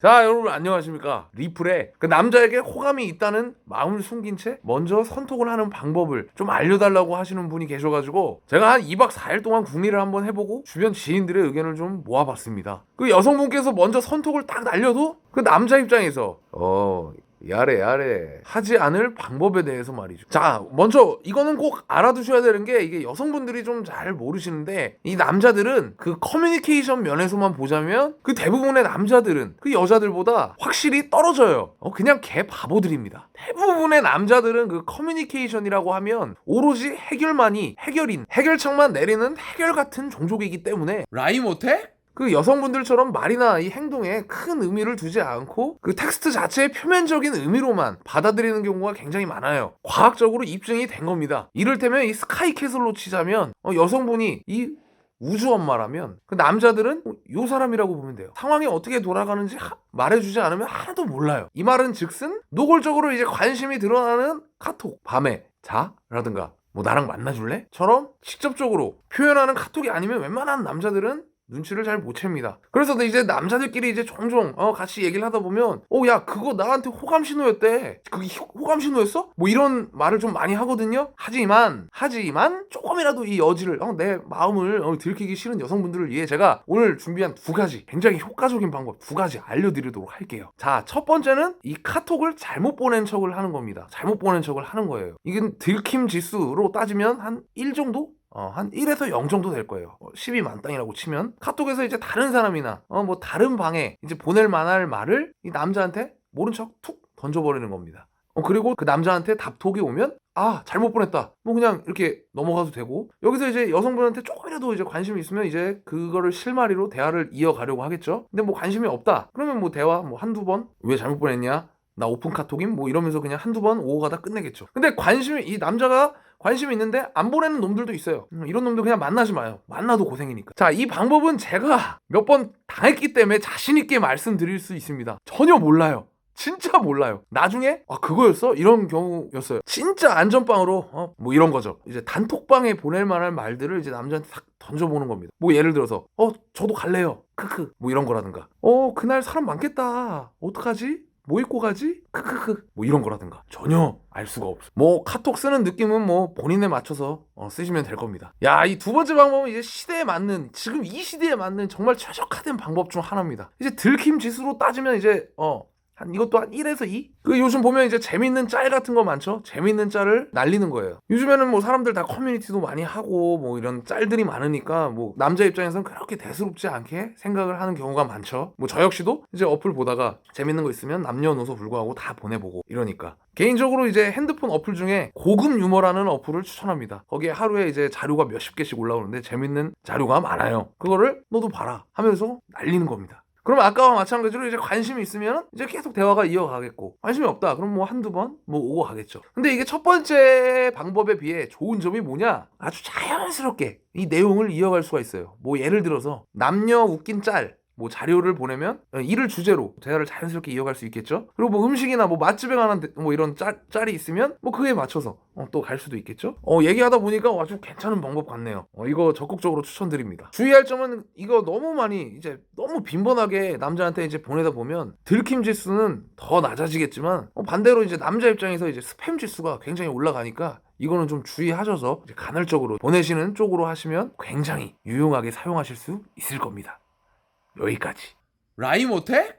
자 여러분 안녕하십니까? 리플에 그 남자에게 호감이 있다는 마음을 숨긴 채 먼저 선톡을 하는 방법을 좀 알려달라고 하시는 분이 계셔가지고 제가 한 2박 4일 동안 궁리를 한번 해보고 주변 지인들의 의견을 좀 모아봤습니다. 그 여성분께서 먼저 선톡을 딱 날려도 그 남자 입장에서 어 야래 야래 하지 않을 방법에 대해서 말이죠. 자, 먼저 이거는 꼭 알아두셔야 되는 게 이게 여성분들이 좀 잘 모르시는데 이 남자들은 그 커뮤니케이션 면에서만 보자면 그 대부분의 남자들은 그 여자들보다 확실히 떨어져요. 어, 그냥 개 바보들입니다. 대부분의 남자들은 그 커뮤니케이션이라고 하면 오로지 해결만이 해결인 해결책만 내리는 해결 같은 종족이기 때문에 라이 못해? 그 여성분들처럼 말이나 이 행동에 큰 의미를 두지 않고 그 텍스트 자체의 표면적인 의미로만 받아들이는 경우가 굉장히 많아요. 과학적으로 입증이 된 겁니다. 이를테면 이 스카이캐슬로 치자면 어, 여성분이 이 우주 엄마라면 그 남자들은 어, 요 사람이라고 보면 돼요. 상황이 어떻게 돌아가는지 하- 말해주지 않으면 하나도 몰라요. 이 말은 즉슨 노골적으로 이제 관심이 드러나는 카톡 밤에 자? 라든가 뭐 나랑 만나줄래? 처럼 직접적으로 표현하는 카톡이 아니면 웬만한 남자들은 눈치를 잘 못 챕니다. 그래서 이제 남자들끼리 이제 종종 어, 같이 얘기를 하다 보면 어 야 그거 나한테 호감 신호였대. 그게 호- 호감 신호였어? 뭐 이런 말을 좀 많이 하거든요. 하지만 하지만 조금이라도 이 여지를 어, 내 마음을 어, 들키기 싫은 여성분들을 위해 제가 오늘 준비한 두 가지 굉장히 효과적인 방법 두 가지 알려드리도록 할게요. 자 첫 번째는 이 카톡을 잘못 보낸 척을 하는 겁니다. 잘못 보낸 척을 하는 거예요. 이건 들킴 지수로 따지면 한 1 정도? 어, 한 1에서 0 정도 될 거예요. 어, 10이 만땅이라고 치면 카톡에서 이제 다른 사람이나 어, 뭐 다른 방에 이제 보낼 만할 말을 이 남자한테 모른 척 툭 던져버리는 겁니다. 어, 그리고 그 남자한테 답톡이 오면 아 잘못 보냈다. 뭐 그냥 이렇게 넘어가도 되고 여기서 이제 여성분한테 조금이라도 이제 관심이 있으면 이제 그거를 실마리로 대화를 이어가려고 하겠죠. 근데 뭐 관심이 없다. 그러면 뭐 대화 뭐 한두 번 왜 잘못 보냈냐? 나 오픈 카톡임 뭐 이러면서 그냥 한두 번 오고 가다 끝내겠죠. 근데 관심이 이 남자가 관심이 있는데 안 보내는 놈들도 있어요. 음, 이런 놈들 그냥 만나지 마요. 만나도 고생이니까. 자, 이 방법은 제가 몇 번 당했기 때문에 자신 있게 말씀드릴 수 있습니다. 전혀 몰라요. 진짜 몰라요. 나중에 아 그거였어? 이런 경우였어요. 진짜 안전빵으로 어, 뭐 이런 거죠. 이제 단톡방에 보낼 만한 말들을 이제 남자한테 탁 던져보는 겁니다. 뭐 예를 들어서 어 저도 갈래요. 크크 뭐 이런 거라든가. 어 그날 사람 많겠다. 어떡하지? 뭐 입고 가지? 크크크 뭐 이런 거라든가 전혀 알 수가 없어. 뭐 카톡 쓰는 느낌은 뭐 본인에 맞춰서 어, 쓰시면 될 겁니다. 야 이 두 번째 방법은 이제 시대에 맞는 지금 이 시대에 맞는 정말 최적화된 방법 중 하나입니다. 이제 들킴 지수로 따지면 이제 어. 한 이것도 한 1에서 2? 그 요즘 보면 이제 재밌는 짤 같은 거 많죠? 재밌는 짤을 날리는 거예요. 요즘에는 뭐 사람들 다 커뮤니티도 많이 하고 뭐 이런 짤들이 많으니까 뭐 남자 입장에서는 그렇게 대수롭지 않게 생각을 하는 경우가 많죠. 뭐 저 역시도 이제 어플 보다가 재밌는 거 있으면 남녀노소 불구하고 다 보내보고 이러니까. 개인적으로 이제 핸드폰 어플 중에 고급 유머라는 어플을 추천합니다. 거기에 하루에 이제 자료가 몇십 개씩 올라오는데 재밌는 자료가 많아요. 그거를 너도 봐라 하면서 날리는 겁니다. 그럼 아까와 마찬가지로 이제 관심이 있으면 이제 계속 대화가 이어가겠고 관심이 없다. 그럼 뭐 한두 번 뭐 오고 가겠죠. 근데 이게 첫 번째 방법에 비해 좋은 점이 뭐냐? 아주 자연스럽게 이 내용을 이어갈 수가 있어요. 뭐 예를 들어서 남녀 웃긴 짤 뭐 자료를 보내면 어, 이를 주제로 대화를 자연스럽게 이어갈 수 있겠죠. 그리고 뭐 음식이나 뭐 맛집에 관한 데- 뭐 이런 짤, 짤이 있으면 뭐 그에 맞춰서 또갈 수도 있겠죠. 어 얘기하다 보니까 아주 괜찮은 방법 같네요. 어, 이거 적극적으로 추천드립니다. 주의할 점은 이거 너무 많이 이제 너무 빈번하게 남자한테 이제 보내다 보면 들킴 지수는 더 낮아지겠지만 어, 반대로 이제 남자 입장에서 이제 스팸 지수가 굉장히 올라가니까 이거는 좀 주의하셔서 간헐적으로 보내시는 쪽으로 하시면 굉장히 유용하게 사용하실 수 있을 겁니다. 여기까지. 라이 못해?